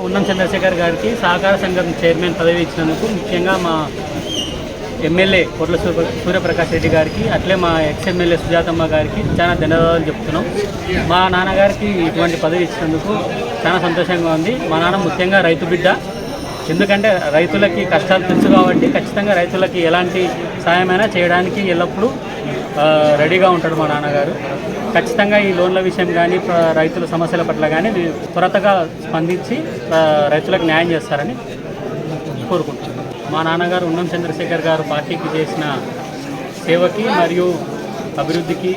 ఉన్నం చంద్రశేఖర్ గారికి సహకార సంఘం చైర్మన్ పదవి ఇచ్చినందుకు ముఖ్యంగా మా ఎమ్మెల్యే కొట్ల సూర్య సూర్యప్రకాష్ రెడ్డి గారికి అట్లే మా ఎక్స్ ఎమ్మెల్యే సుజాతమ్మ గారికి చాలా ధన్యవాదాలు చెప్తున్నాం. మా నాన్నగారికి ఇటువంటి పదవి ఇచ్చినందుకు చాలా సంతోషంగా ఉంది. మా నాన్న ముఖ్యంగా రైతు బిడ్డ. ఎందుకంటే రైతులకి కష్టాలు తెలుసు కాబట్టి ఖచ్చితంగా రైతులకి ఎలాంటి సాయమైనా చేయడానికి ఎల్లప్పుడూ రెడీగా ఉంటాడు మా నాన్నగారు. ఖచ్చితంగా ఈ లోన్ల విషయం కానీ రైతుల సమస్యల పట్ల కానీ త్వరతగా స్పందించి రైతులకు న్యాయం చేస్తారని కోరుకుంటున్నాను. మా నాన్నగారు ఉన్నం చంద్రశేఖర్ గారు పార్టీకి చేసిన సేవకి మరియు అభివృద్ధికి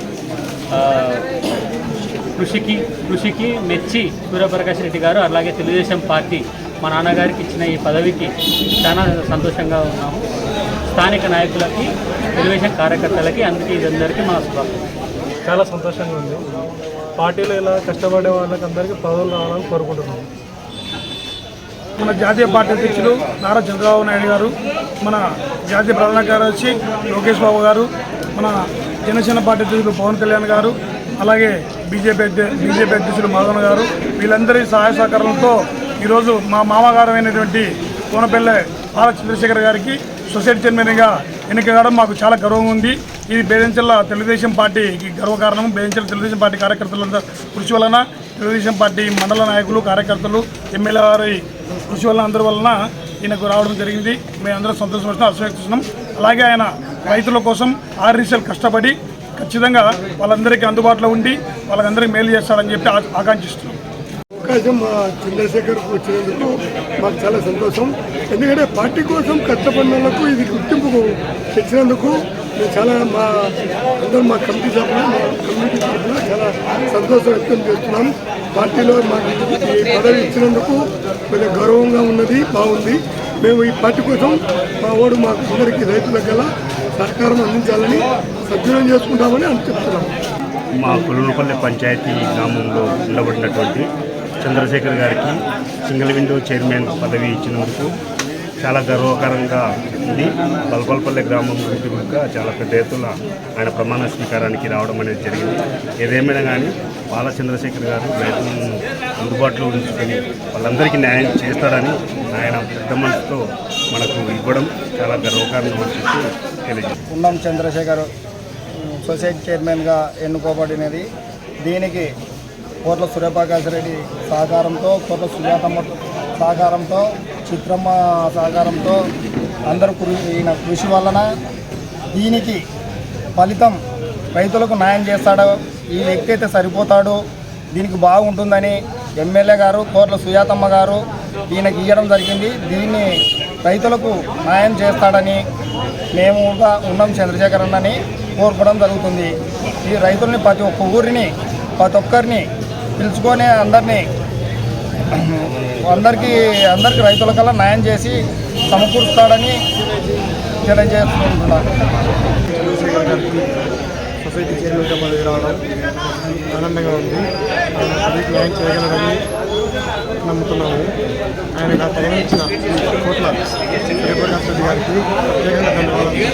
కృషికి కృషికి మెచ్చి సూర్యప్రకాష్ రెడ్డి గారు అలాగే తెలుగుదేశం పార్టీ మా నాన్నగారికి ఇచ్చిన ఈ పదవికి చాలా సంతోషంగా ఉన్నాము. స్థానిక నాయకులకి తెలుగుదేశం కార్యకర్తలకి అందుకే ఇదందరికీ మా శుభాకాంక్షలు. చాలా సంతోషంగా ఉంది. పార్టీలో ఇలా కష్టపడే వాళ్ళకి అందరికీ పదవులు రావాలని కోరుకుంటున్నాం. మన జాతీయ పార్టీ అధ్యక్షులు నారా చంద్రబాబు నాయుడు గారు మన జాతీయ ప్రధాన కార్యదర్శి లోకేష్ బాబు గారు మన జనసేన పార్టీ అధ్యక్షులు పవన్ కళ్యాణ్ గారు అలాగే బీజేపీ అధ్య బీజేపీ అధ్యక్షులు మాధవన్ గారు వీళ్ళందరి సహాయ సహకారాలతో ఈరోజు మా మామగారు అయినటువంటి కోనపల్లె బాల చంద్రశేఖర్ గారికి సొసైటీ చైర్మన్గా ఎన్నిక కావడం మాకు చాలా గర్వంగా ఉంది. ఇది బేదంచెల్ల తెలుగుదేశం పార్టీకి గర్వకారణం బేదంచెల్ల తెలుగుదేశం పార్టీ కార్యకర్తలంతా కృషి వలన తెలుగుదేశం పార్టీ మండల నాయకులు కార్యకర్తలు ఎమ్మెల్యే వారి కృషి వలన అందరి వలన ఈయనకు రావడం జరిగింది. మేము అందరం సంతోషపడుతున్నాం అసూస్తున్నాం అలాగే ఆయన రైతుల కోసం ఆరు రీసెల్ కష్టపడి ఖచ్చితంగా వాళ్ళందరికీ అందుబాటులో ఉండి వాళ్ళందరికీ మేలు చేస్తాడని చెప్పి ఆకాంక్షిస్తున్నాం. అవకాశం మా చంద్రశేఖర్కు వచ్చినందుకు మాకు చాలా సంతోషం. ఎందుకంటే పార్టీ కోసం కష్టపడినందుకు ఇది గుర్తింపు తెచ్చినందుకు మేము చాలా మా అందరూ మా కమిటీ తరఫున మా కమ్యూనిటీ తరఫున చాలా సంతోషం వ్యక్తం చేస్తున్నాం. పార్టీలో మాకు ఈ పదవి ఇచ్చినందుకు కొంచెం గౌరవంగా ఉన్నది బాగుంది. మేము ఈ పార్టీ కోసం మా ఓడు మాకు అందరికీ రైతులకు గల సహకారం అందించాలని సద్వినియోగం చేసుకుంటామని అని చెప్తున్నాం. మా కొలునుపల్లి పంచాయతీ గ్రామంలో నిలబడినటువంటి చంద్రశేఖర్ గారికి సింగిల్ విండో చైర్మన్ పదవి ఇచ్చినందుకు చాలా గర్వకారంగా ఉంది. బల్బల్పల్లి గ్రామం నుండి కనుక చాలా పెద్ద ఎత్తున ఆయన ప్రమాణ స్వీకారానికి రావడం అనేది జరిగింది. ఏదేమైనా కానీ బాల చంద్రశేఖర్ గారు రైతులను అందుబాటులో ఉంచుకొని వాళ్ళందరికీ న్యాయం చేస్తాడని ఆయన పెద్ద మనసుతో మనకు ఇవ్వడం చాలా గర్వకారణం అని చెప్పి తెలియజేస్తాం చంద్రశేఖర్ సొసైటీ చైర్మన్గా ఎన్నుకోబడినది. దీనికి కోట్ల సూర్యప్రకాశ్ రెడ్డి సహకారంతో కోట్ల సుజాతమ్మ సహకారంతో చిత్రమ్మ సహకారంతో అందరూ కృషి ఈయన కృషి వలన దీనికి ఫలితం రైతులకు న్యాయం చేస్తాడో. ఈ వ్యక్తి అయితే సరిపోతాడు. దీనికి బాగుంటుందని ఎమ్మెల్యే గారు కోట్ల సుజాతమ్మ గారు ఈయనకి ఇవ్వడం జరిగింది. దీన్ని రైతులకు న్యాయం చేస్తాడని మేము కూడా ఉన్నాం చంద్రశేఖర్ అన్నని కోరుకోవడం జరుగుతుంది. ఈ రైతుల్ని ప్రతి ఒక్క ఊరిని ప్రతి ఒక్కరిని పిలుచుకొని అందరినీ అందరికీ అందరికీ రైతులకల్లా న్యాయం చేసి సమకూరుస్తాడని తెలియజేసుకుంటున్నాను. చంద్రశేఖర్ గారికి సొసైటీ చైర్మన్గా పదవి రావడం ఆనందంగా ఉంది. ఆయన న్యాయం చేయగలరని నమ్ముతున్నాము. ఆయన ఆ పదవి ఇచ్చిన కోట్ల జయప్రకాష్ రెడ్డి గారికి ప్రత్యేకంగా ధన్యవాదాలు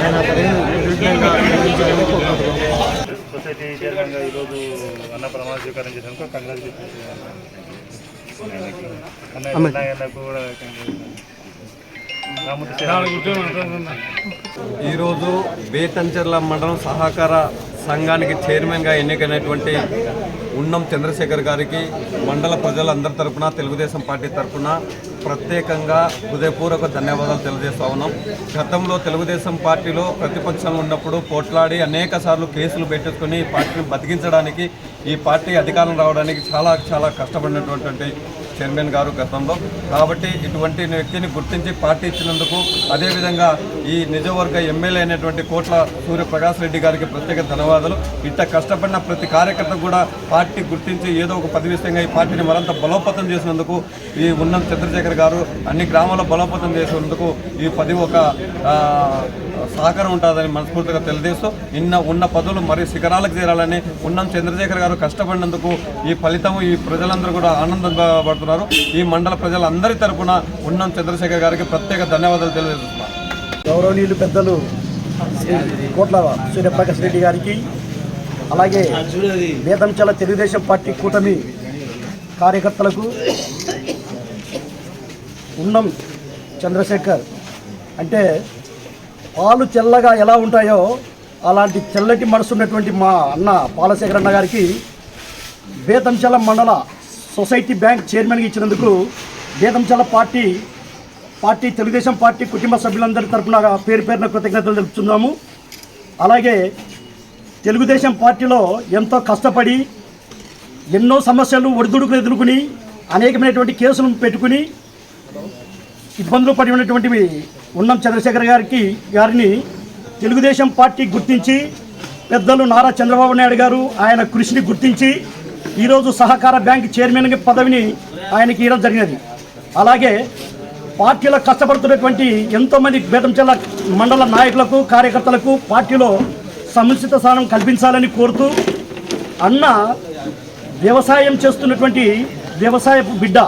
ఆయన ఆ పదవిని నిర్విఘ్నంగా నిర్వహించాలని చైర్మన్గా ఈరోజు అన్న ప్రమాణ స్వీకారం చేసినందుకు అన్నకు కూడా ఈరోజు బేతంచెర్ల మండలం సహకార సంఘానికి చైర్మన్గా ఎన్నికైనటువంటి ఉన్నం చంద్రశేఖర్ గారికి మండల ప్రజలందరి తరపున తెలుగుదేశం పార్టీ తరపున ప్రత్యేకంగా హృదయపూర్వక ధన్యవాదాలు తెలియజేస్తా ఉన్నాం. గతంలో తెలుగుదేశం పార్టీలో ప్రతిపక్షంలో ఉన్నప్పుడు పోట్లాడి అనేక సార్లు కేసులు పెట్టేసుకొని ఈ పార్టీని బతికించడానికి ఈ పార్టీ అధికారం రావడానికి చాలా చాలా కష్టపడినటువంటి చైర్మన్ గారు గతంలో. కాబట్టి ఇటువంటి వ్యక్తిని గుర్తించి పార్టీ ఇచ్చినందుకు అదేవిధంగా ఈ నిజవర్గ ఎమ్మెల్యే అయినటువంటి కోట్ల సూర్యప్రకాష్ రెడ్డి గారికి ప్రత్యేక ధన్యవాదాలు. ఇంత కష్టపడిన ప్రతి కార్యకర్త కూడా పార్టీ గుర్తించి ఏదో ఒక పదివిషయంగా ఈ పార్టీని మరింత బలోపేతం చేసినందుకు ఈ ఉన్నం చంద్రశేఖర్ గారు అన్ని గ్రామాల్లో బలోపేతం చేసినందుకు ఈ పది ఒక సహకారం ఉంటుందని మనస్ఫూర్తిగా తెలియజేస్తూ ఇన్న ఉన్న పదవులు మరి శిఖరాలకు చేరాలని ఉన్నం చంద్రశేఖర్ గారు కష్టపడినందుకు ఈ ఫలితం ఈ ప్రజలందరూ కూడా ఆనందపడుతున్నారు ఈ మండల ప్రజలందరి తరఫున ఉన్నం చంద్రశేఖర్ గారికి ప్రత్యేక ధన్యవాదాలు తెలియజేస్తున్నారు గౌరవనీయులు పెద్దలు కోట్ల సూర్యప్రకాష్ రెడ్డి గారికి అలాగే వేదంచల తెలుగుదేశం పార్టీ కూటమి కార్యకర్తలకు ఉన్నం చంద్రశేఖర్ అంటే పాలు తెల్లగా ఎలా ఉంటాయో అలాంటి తెల్లటి మనసు ఉన్నటువంటి మా అన్న పాలశేఖర్ అన్న గారికి బేతంచల మండల సొసైటీ బ్యాంక్ చైర్మన్గా ఇచ్చినందుకు Bethamcherla party party Telugu Desam party కుటుంబ సభ్యులందరి తరఫున పేరు పేరున కృతజ్ఞతలు తెలుపుతున్నాము. అలాగే తెలుగుదేశం పార్టీలో ఎంతో కష్టపడి ఎన్నో సమస్యలు ఒడిదుడుకులు ఎదుర్కొని అనేకమైనటువంటి కేసులను పెట్టుకుని ఇబ్బందులు పడి ఉన్నటువంటి ఉన్నం చంద్రశేఖర్ గారికి గారిని తెలుగుదేశం పార్టీ గుర్తించి పెద్దలు నారా చంద్రబాబు నాయుడు గారు ఆయన కృషిని గుర్తించి ఈరోజు సహకార బ్యాంక్ చైర్మన్ పదవిని ఆయనకి ఇవ్వడం జరిగినది. అలాగే పార్టీలో కష్టపడుతున్నటువంటి ఎంతోమంది బేతంచెల్ల మండల నాయకులకు కార్యకర్తలకు పార్టీలో సముచిత స్థానం కల్పించాలని కోరుతూ అన్న వ్యవసాయం చేస్తున్నటువంటి వ్యవసాయపు బిడ్డ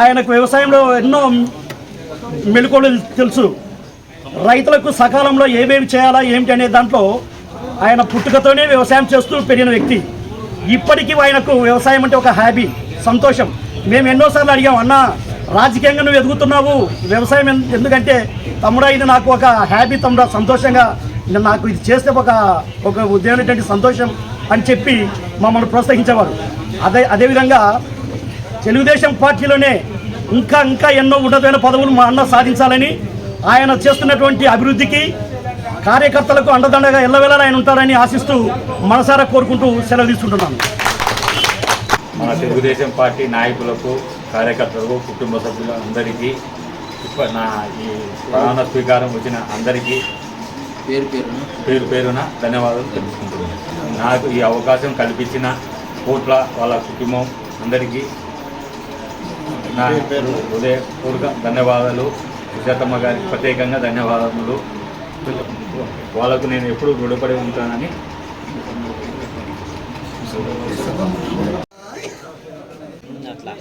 ఆయనకు వ్యవసాయంలో ఎన్నో మెలకువలు తెలుసు. రైతులకు సకాలంలో ఏమేమి చేయాలా ఏమిటి అనే దాంట్లో ఆయన పుట్టుకతోనే వ్యవసాయం చేస్తూ పెరిగిన వ్యక్తి. ఇప్పటికీ ఆయనకు వ్యవసాయం అంటే ఒక హ్యాబీ సంతోషం. మేము ఎన్నోసార్లు అడిగాం అన్న రాజకీయంగా నువ్వు ఎదుగుతున్నావు వ్యవసాయం ఎందుకంటే తమ్ముడా ఇది నాకు ఒక హ్యాబీ తమ్ముడా సంతోషంగా నాకు ఇది చేస్తే ఒక ఒక ఉద్యోగమైనటువంటి సంతోషం అని చెప్పి మమ్మల్ని ప్రోత్సహించేవారు. అదే అదేవిధంగా తెలుగుదేశం పార్టీలోనే ఇంకా ఇంకా ఎన్నో ఉన్నతమైన పదవులు మా అన్న సాధించాలని ఆయన చేస్తున్నటువంటి అభివృద్ధికి కార్యకర్తలకు అండదండగా ఎల్లవేళలా ఆయన ఉంటారని ఆశిస్తూ మనసారా కోరుకుంటూ సెలవు తీసుకుంటున్నాను. మన తెలుగుదేశం పార్టీ నాయకులకు కార్యకర్తలకు కుటుంబ సభ్యులు అందరికీ నా ఈ ప్రధాన స్వీకారం వచ్చిన అందరికీ పేరు పేరున. పేరు పేరున ధన్యవాదాలు తెలుపుకుంటున్నాను. నాకు ఈ అవకాశం కల్పించిన కోట్ల వాళ్ళ కుటుంబం అందరికీ నా హృదయపూర్వక ధన్యవాదాలు. సుజాతమ్మ గారికి ప్రత్యేకంగా ధన్యవాదములు. వాళ్ళకు నేను ఎప్పుడు గుడపడి ఉంటానని. అట్లా.